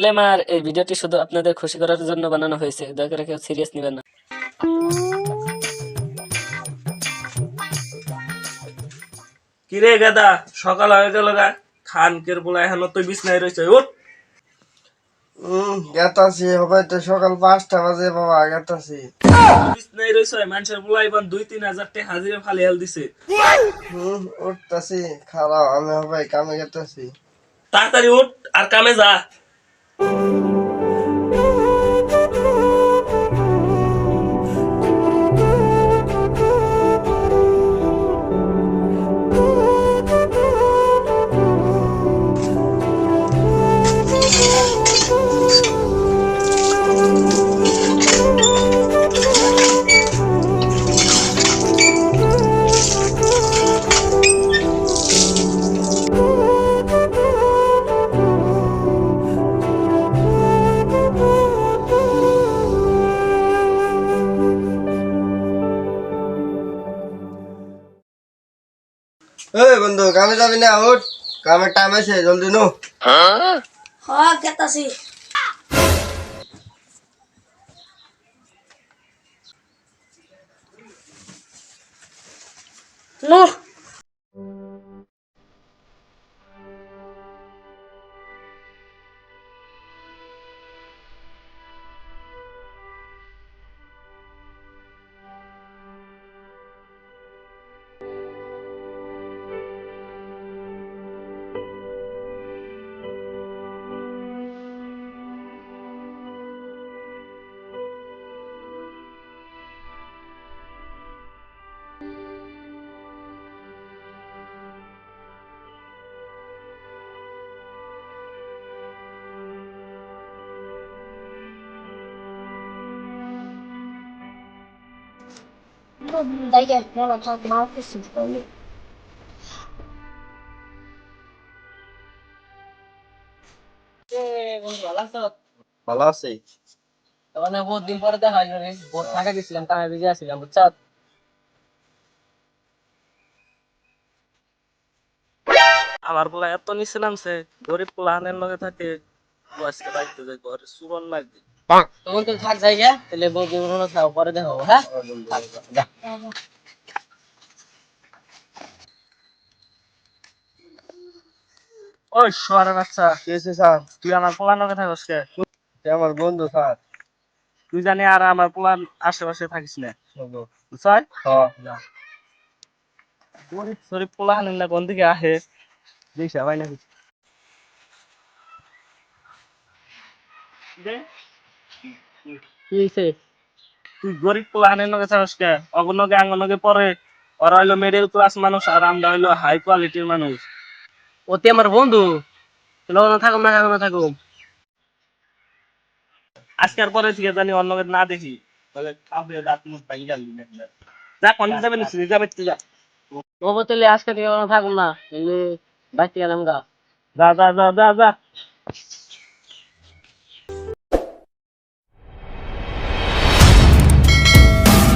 Disclaimer এই ভিডিওটি শুধু আপনাদের খুশি করার জন্য বানানো হয়েছে। দয়া করে কেউ সিরিয়াস নেবেন না। কিরে গাদা সকাল হয়ে গেল গা। খান কের বলা এখনও তুই বিছনায় রয়েছে উঠ। গেতাছি হবে তো সকাল পাঁচটা বাজে বাবা গেতাছি। বিছনায় রয়েছে মানুষের বলা এবার দুই তিন হাজার টাকা হাজিরে ফালি হেল দিছে। হুম উঠতাছি খারাপ আমি হবে কামে গেতাছি। তাড়াতাড়ি উঠ আর কামে যা। Thank you. এই বন্ধু কামে যাবি না? উঠ। কামের টাইম আছে জলদি নো। হ্যাঁ কেতাছি নো। কিছু করলি ভালো আছে। মানে বহুত দিন পরে দেখা হইল রে। বহুত থাকা গেছিলাম কামে বিজি বুঝছ? আমার পোলা এত নিচে নামছে গরিব পোলা আনের লগে থাকে। আজকে বাড়িতে যাই ঘরে সুরন লাগবে। তখন তো থাক জায়গা তাহলে বহুত দিন পরে দেখো হ্যাঁ? ওই শোয়ারের বাচ্চা। কি স্যার? তুই আমার পোলার লগে থাকস কে? সে আমার বন্ধু স্যার। তুই জানি আর আমার পোলার আশেপাশে থাকিস না। বুঝছাই? হ্যাঁ। পোলা আনেন কোন দিকে আহে? দেখিস ভাই না তুই গরিব পোলা আনেন লগে থাকস কে? অগনগে আঙ্গনগে পরে ওরা হইল মিডল ক্লাস মানুষ আর আমরা হইল হাই কোয়ালিটির মানুষ। ওতে আমার বন্ধু। তাহলে থাকুম না থাকুম না থাকুম। আজকের পরে থেকে জানি অন্য না দেখি। তাহলে কাপড়ে দাঁত মুখ ভাঙি গেল যা কোন যাবে না যাবে তুই যা। তাহলে আজকে থেকে থাকুম না। বাইতে গেলাম গা। যা যা যা যা যা।